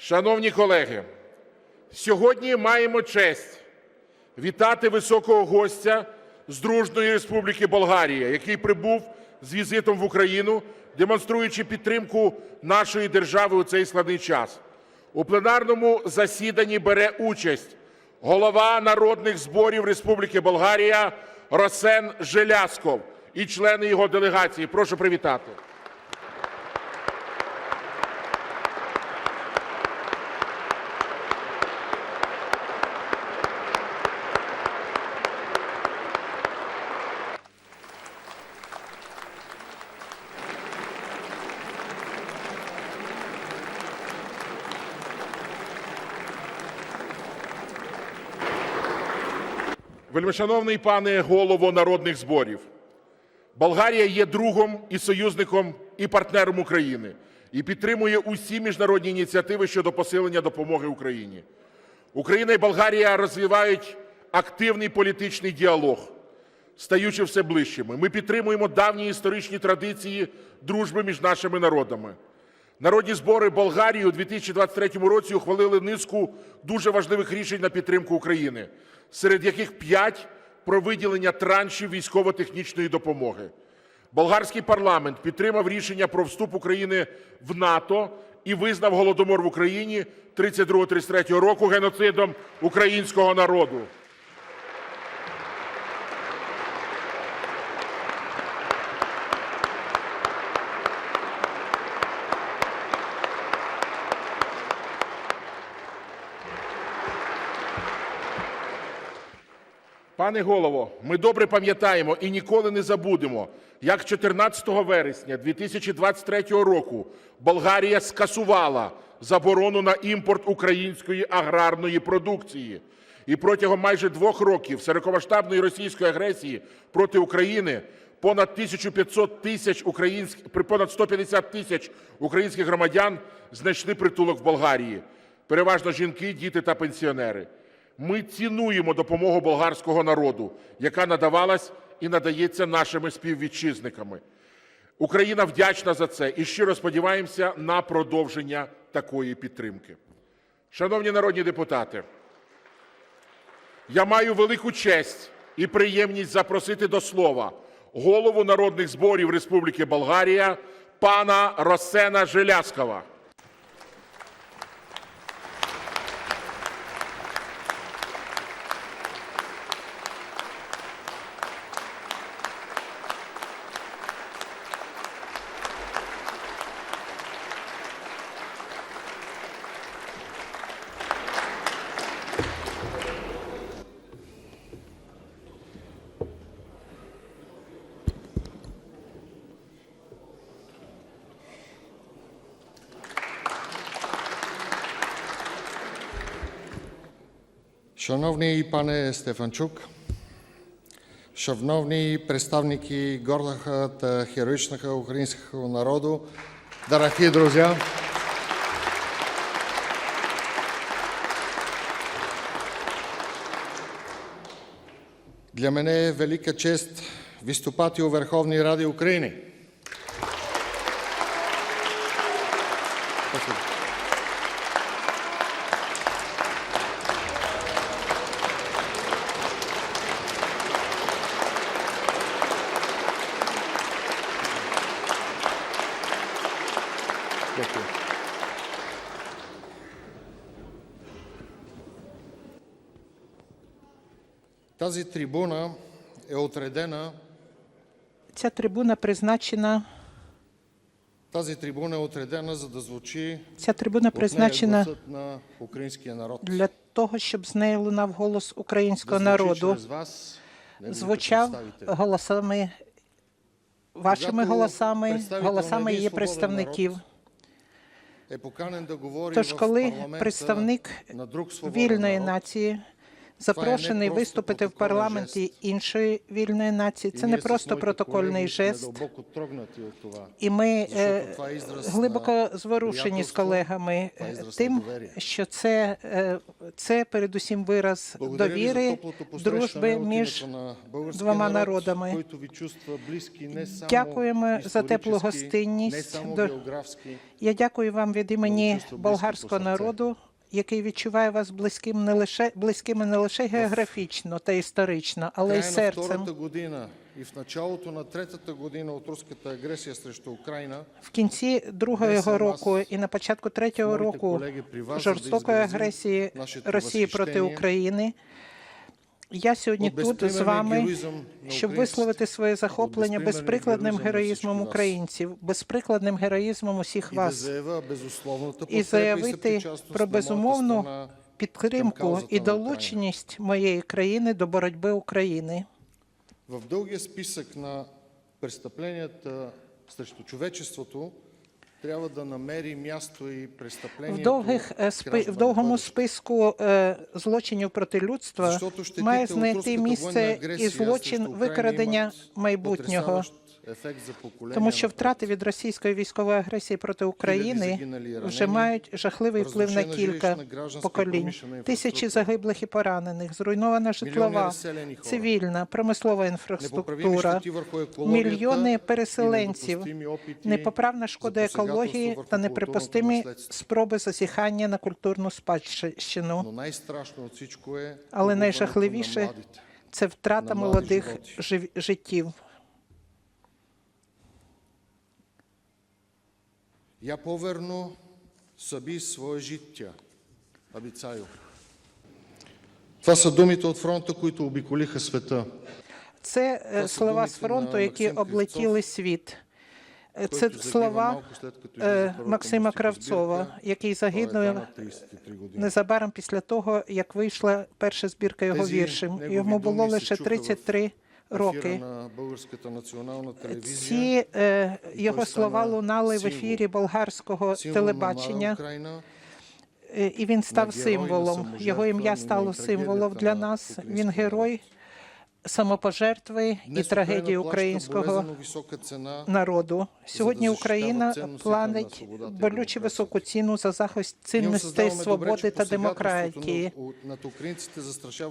Шановні колеги, сьогодні маємо честь вітати високого гостя з Дружної Республіки Болгарія, який прибув з візитом в Україну, демонструючи підтримку нашої держави у цей складний час. У пленарному засіданні бере участь голова народних зборів Республіки Болгарія Росен Желясков і члени його делегації. Прошу привітати. Вельмишановний пане голово народних зборів, Болгарія є другом і союзником і партнером України і підтримує усі міжнародні ініціативи щодо посилення допомоги Україні. Україна і Болгарія розвивають активний політичний діалог, стаючи все ближчими. Ми підтримуємо давні історичні традиції дружби між нашими народами. Народні збори Болгарії у 2023 році ухвалили низку дуже важливих рішень на підтримку України, серед яких п'ять про виділення траншів військово-технічної допомоги. Болгарський парламент підтримав рішення про вступ України в НАТО і визнав голодомор в Україні 32-33 року геноцидом українського народу. Пане голово, ми добре пам'ятаємо і ніколи не забудемо, як 14 вересня 2023 року Болгарія скасувала заборону на імпорт української аграрної продукції. І протягом майже двох років широкомасштабної російської агресії проти України понад 1500 тисяч українських, понад 150 тисяч українських громадян знайшли притулок в Болгарії. Переважно жінки, діти та пенсіонери. Ми цінуємо допомогу болгарського народу, яка надавалась і надається нашими співвітчизниками. Україна вдячна за це і щиро сподіваємося на продовження такої підтримки. Шановні народні депутати, я маю велику честь і приємність запросити до слова голову народних зборів Республіки Болгарія пана Росена Желяскова. Шановний пане Стефанчук, шановні представники гордого та героїчного українського народу, дорогі друзі, для мене велика честь виступати у Верховній Раді України. Тази трибуна е отредена, Ця трибуна призначена. тази трибуна е отредена, за да звучи Ця трибуна призначена на українския народ. для того, щоб з нею лунав голос українського звучи народу, вас, звучав голосами, вашими голосами, голосами її представників. народ Е да Тож, коли представник вільної нації запрошений виступити в парламенті іншої вільної нації. Це не просто протокольний жест. І ми е, глибоко зворушені з колегами е тим, що це, е, це передусім вираз довіри, дружби між двома народами. Дякуємо за теплу гостинність Я дякую вам від імені болгарського народу, який відчуває вас близьким не лише близькими не лише географічно та історично, але й серцем. година і в началото на третата година от руската агресія срещу Україна В кінці другого року і на початку третього року жорстокої агресії Росії проти України. Я сьогодні от тут з безпримерний вами, героїзм на щоб українців, висловити своє захоплення безпримерний безприкладним героїзм на героїзмом всички вас. українців, безприкладним героїзмом усіх і да вас. заявя безусловната і подкрепа і заявити съпричастност про на моята безумовну страна підтримку каузата і на Україна. долученість моєї країни до боротьби України. В дългия списък на престъпленията срещу човечеството в довгих е, в довгому списку е, злочинів проти людства має знайти місце і злочин викрадення майбутнього. Тому що втрати від російської військової агресії проти України вже мають жахливий вплив на кілька поколінь. Тисячі загиблих і поранених, зруйнована житлова, цивільна, промислова інфраструктура, мільйони переселенців, непоправна шкода екології та неприпустимі спроби зазіхання на культурну спадщину. Е Але найжахливіше це втрата молодих життів. Я поверну собі своє життя. Обіцяю. Това са думите от фронта, които обиколиха света. Це е, слова з фронту, які облетіли світ. Е, Це слова е, Максима Кравцова, який загинув на 33 години. незабаром після того, як вийшла перша збірка його віршів. Йому було лише чуха в 33 Ефіра роки. Ці е, його слова лунали в ефірі болгарського телебачення. Е, І він став символом. Його ім'я стало символом для нас. Він герой самопожертви і трагедії українського народу. Сьогодні Україна і болюче високу ціну за захист цінностей свободи та демократії.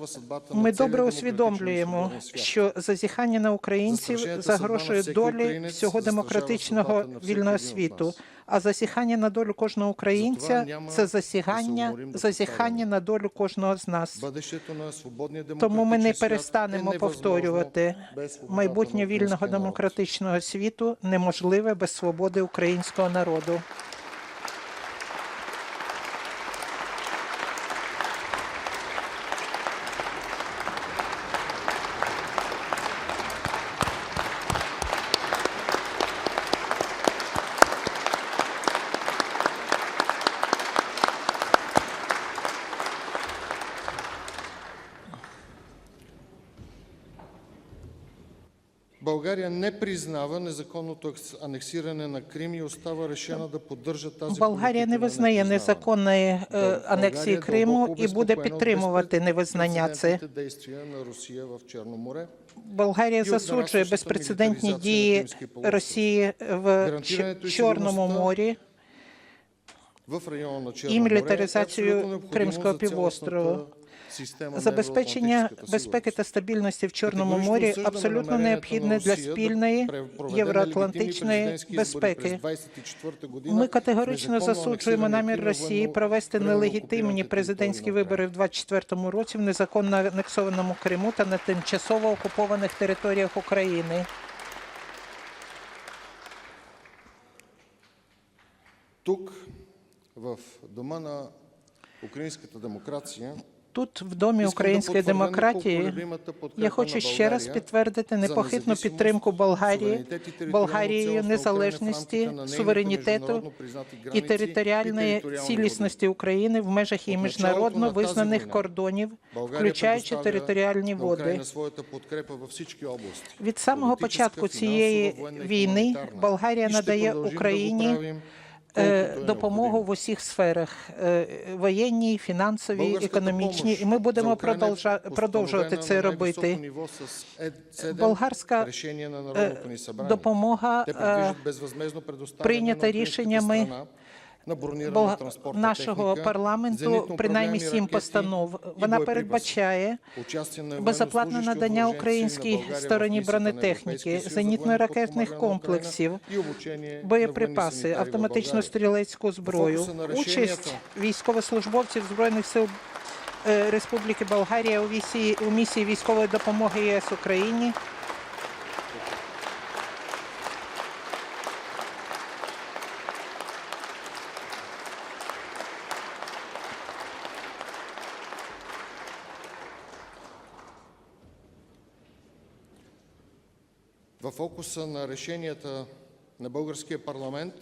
съдбата Ми добре усвідомлюємо, що зазіхання на українців загрожує долі всього демократичного вільного світу. А засіхання на долю кожного українця це засігання, повтаряме. на долю кожного з нас. Тому ми не перестанемо повторювати майбутнє вільного демократичного світу неможливе без свободи українського народу. България не признава незаконното акс- анексиране на Крим и остава решена да поддържа тази Болгарія политика не на визнає непризнаване. незаконної е, България анексії дълбоко Криму і обезпокоена буде от підтримувати невизнання це. безпрецедентните действия на Русия в Черно море. Болгарія І от засуджує нарастващата безпрецедентні мілітаризація на дії Кримський полуостров. Росії в Гарантирането Ч- і Чорному сигурността морі в района на Черно і море е мілітаризацію абсолютно необходимо Кримського за півострову. Забезпечення безпеки та стабільності в Чорному морі абсолютно необхідне для спільної євроатлантичної безпеки. избори през 24 година Ми категорично засуджуємо намір Росії провести нелегітимні президентські вибори в 2024 році в незаконно анексованому Криму та на тимчасово окупованих територіях України. Тук, в дома на українськата демокрація, Тут, в Домі Искам да української потвърдя демократії, непоколебимата подкрепа я хочу на ще раз България підтвердити за непохитну независимость, підтримку Болгарії, суверенітет і територіальну Болгарією цілісність незалежності, України в рамках на нейните суверенітету міжнародно признаті і границі і територіальної територіальні цілісності України в межах її От началото міжнародно на тази визнаних війна кордонів, България включаючи предоставя територіальні на води. Україна своята подкрепа във всички області. Від самого Політична, початку фінансова, цієї воєнна і війни гуманітарна. Болгарія І ще надає продовжим да го Україні правим е, колкото е допомогу в необходимо. усіх сферах е, воєнній, фінансовій, Българската економічній, помощ і ми будемо за Україну е продовжа- продовжувати установена це на робити. най-високо ниво с Е7 Болгарська решение на е, Народното ни събрание. допомога Те е, предвиждат безвъзмездно предоставяне прийнята на українската рішеннями страна на бронирана Болга- транспортна нашого техніка, парламенту зенітно принаймні управляемі сім ракети постанов. і Вона боєприпаси. передбачає Участие на безоплатне военнослужащи от надання въоръжените українській сили на България в стороні мисията на бронетехніки, Европейския съюз за военно зенітно-ракетних подпомагане на комплексів, Україна і обучение на боєприпаси, военні санітари в автоматичну България. стрілецьку зброю, фокусу на участь рішеннята. військовослужбовців збройних сил е, Республіки Болгарія у місії у місії військової допомоги ЄС Україні. фокуса на решенията на българския парламент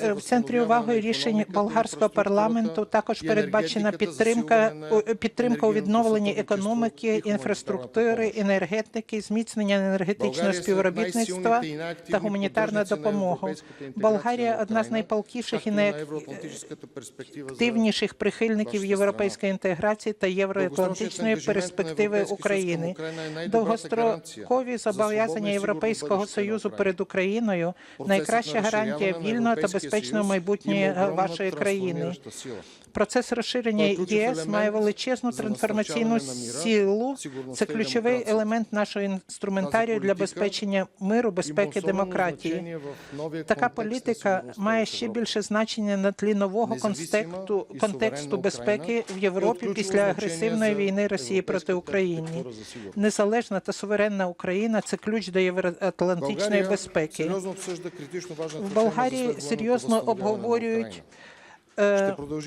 В центрі уваги рішень болгарського парламенту також передбачена підтримка підтримка у відновленні економіки, інфраструктури, енергетики, зміцнення енергетичного співробітництва та гуманітарна допомога. Болгарія одна з найпалкіших і найактивніших прихильників європейської інтеграції та євроатлантичної перспективи України. Довгострокові зобов'язання Європейського союзу перед Україною найкраща гарантія вільного та безпечного майбутнього вашої країни. Процес розширення ЄС має величезну трансформаційну силу. Це ключовий елемент нашого інструментарію для забезпечення миру, безпеки, демократії. Така політика має ще більше значення на тлі нового контексту, контексту безпеки в Європі після агресивної війни Росії проти України. Незалежна та суверенна Україна це ключ до євроатлантичної безпеки. В Болгарії серйозно обговорюють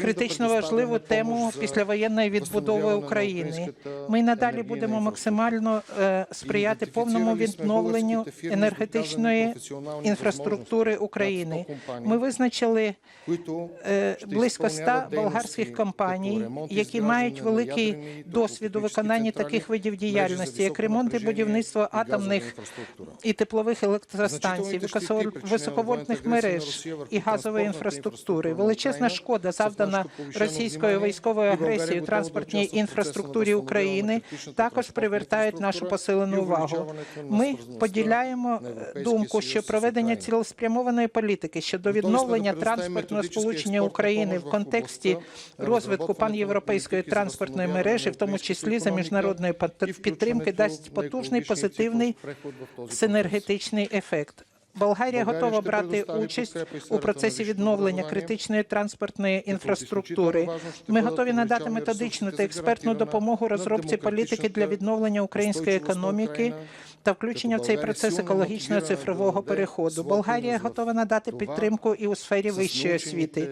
критично важливу тему післявоєнної відбудови України. Ми й надалі будемо максимально е, сприяти повному відновленню енергетичної інфраструктури України. Ми визначили е, близько 100 болгарських компаній, які мають великий досвід у виконанні таких видів діяльності, як ремонт і будівництво атомних і теплових електростанцій, високо- високовольтних мереж і газової інфраструктури. Величезна шкода завдана російською військовою агресією транспортній інфраструктурі України також привертають нашу посилену увагу. Ми поділяємо е, думку, що проведення цілеспрямованої політики щодо відновлення транспортного сполучення України в контексті розвитку панєвропейської транспортної мережі, в тому числі за міжнародної підтримки, дасть потужний позитивний синергетичний ефект. Болгарія готова брати участь у процесі відновлення критичної транспортної інфраструктури. Ми готові надати методичну та експертну допомогу розробці політики для відновлення української економіки та включення в цей процес екологічного цифрового переходу. Болгарія готова надати підтримку і у сфері вищої освіти.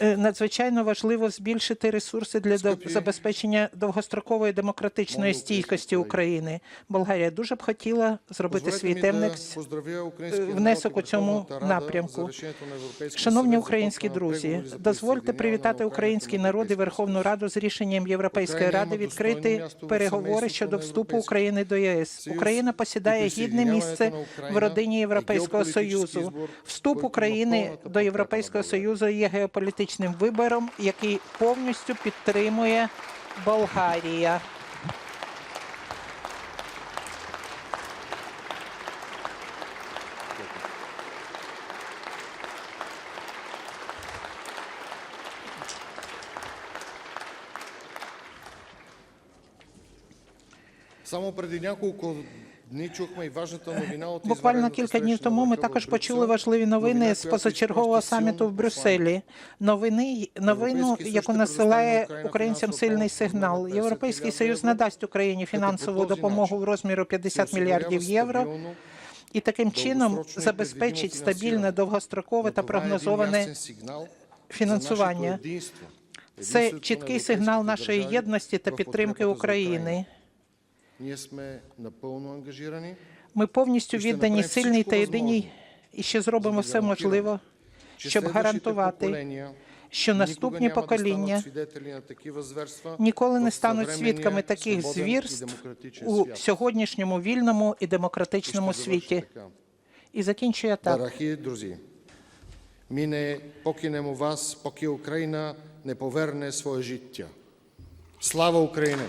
Е, Надзвичайно важливо збільшити ресурси для забезпечення довгострокової демократичної стійкості України. Болгарія дуже б хотіла зробити свій темник внесок у цьому напрямку. Шановні українські друзі, дозвольте привітати український народ і Верховну Раду з рішенням Європейської ради відкрити переговори щодо вступу України до ЄС. Україна посідає гідне місце в родині Європейського союзу. Вступ України до Європейського союзу є геополітичним вибором, який повністю підтримує Болгарія. Буквально извънредната кілька днів среща тому на ми върха в також Брюксел. почули важливі новини Новина, з която позачергового изпраща саміту силно в Брюсселі. Новини новину, Європейський Союз яку ще насилає предоставить Україні українцям фінансову сильний допомогу сигнал. в розмірі Європейський 50 Союз мільярдів надасть Україні фінансову по този допомогу начин в розміру 50 мільярдів євро. І таким чином довгострочне і забезпечить предвидимо стабільне, фінансування. довгострокове та Това е един прогнозоване ясен сигнал за фінансування. нашето единство. Це Единството на чіткий сигнал европейските нашої държави єдності та в підтримки подкрепата за України. Ми повністю віддані сильній та єдиній і ще зробимо все можливе, щоб гарантувати, що наступні покоління ніколи не стануть свідками таких звірств у сьогоднішньому вільному і І демократичному світі. І закінчує так. Дорогі друзі, ми не покинемо вас, поки Україна не поверне своє життя. Слава Україні!